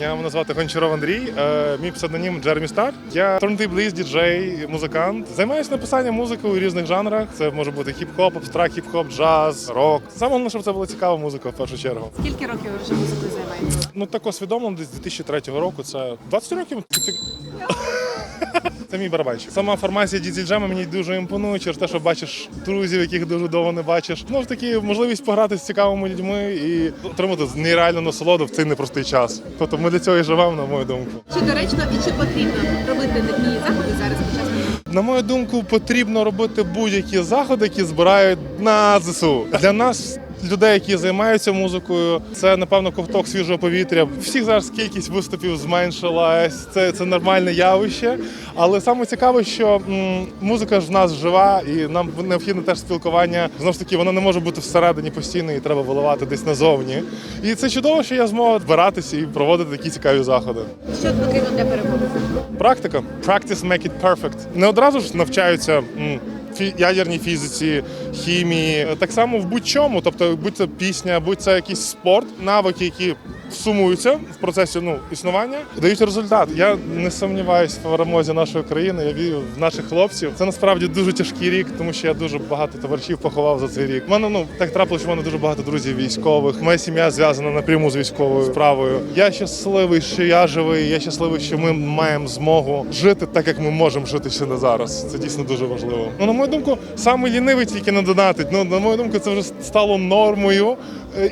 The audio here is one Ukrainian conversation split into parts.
Я мене звати Гончаров Андрій, е, мій псевдонім Джеремі Стар. Я тронтейбліст, діджей, музикант. Займаюся написанням музики у різних жанрах. Це може бути хіп-хоп, абстракт, хіп-хоп, джаз, рок. Саме головне, щоб це була цікава музика в першу чергу. Скільки років ви вже музикою займаєтеся? Ну так усвідомлено десь з 2003 року. Це 20 років. Це мій барабанщик. Сама формація діджеджема мені дуже імпонує через те, що бачиш друзів, яких дуже довго не бачиш. Ну ж таки, можливість пограти з цікавими людьми і отримати нереальну насолоду в цей непростий час. Тобто ми для цього і живемо, на мою думку. Чи доречно і чи потрібно робити такі заходи зараз під час? На мою думку, потрібно робити будь-які заходи, які збирають на ЗСУ. Для нас. Людей, які займаються музикою, це напевно ковток свіжого повітря. Всіх зараз кількість виступів зменшилась. Це, це нормальне явище. Але саме цікаве, що м, музика ж в нас жива, і нам необхідне теж спілкування. Знову ж таки, воно не може бути всередині постійно, і треба виливати десь назовні. І це чудово, що я змогу збиратися і проводити такі цікаві заходи. Що потрібно для перемоги? Практика. Practice make it perfect. Не одразу ж навчаються м, ядерній фізиці, хімії. Так само в будь-чому, тобто будь це пісня, будь це якийсь спорт, навики, які сумуються в процесі ну, існування, дають результат. Я не сумніваюся в перемозі нашої країни. Я вірю в наших хлопців. Це насправді дуже тяжкий рік, тому що я дуже багато товаришів поховав за цей рік. У мене ну так трапилося, що в мене дуже багато друзів військових. Моя сім'я зв'язана напряму з військовою справою. Я щасливий, що я живий. Я щасливий, що ми маємо змогу жити так, як ми можемо жити ще не зараз. Це дійсно дуже важливо. Ну на мою думку, саме лінивий тільки не донатить. Ну на мою думку, це вже стало нормою.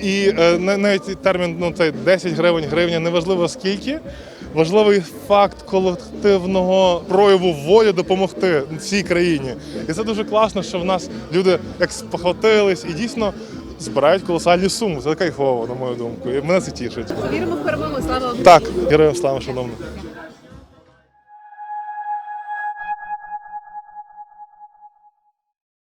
І е, на- навіть термін ну цей 10 гривень, гривня, неважливо скільки. Важливий факт колективного прояву волі допомогти всій країні. І це дуже класно, що в нас люди як спохватились і дійсно збирають колосальні суми. Це кайфово, на мою думку. І мене це тішить. Віримо в перемогу. Слава Україні! Так, героям слава, шановні.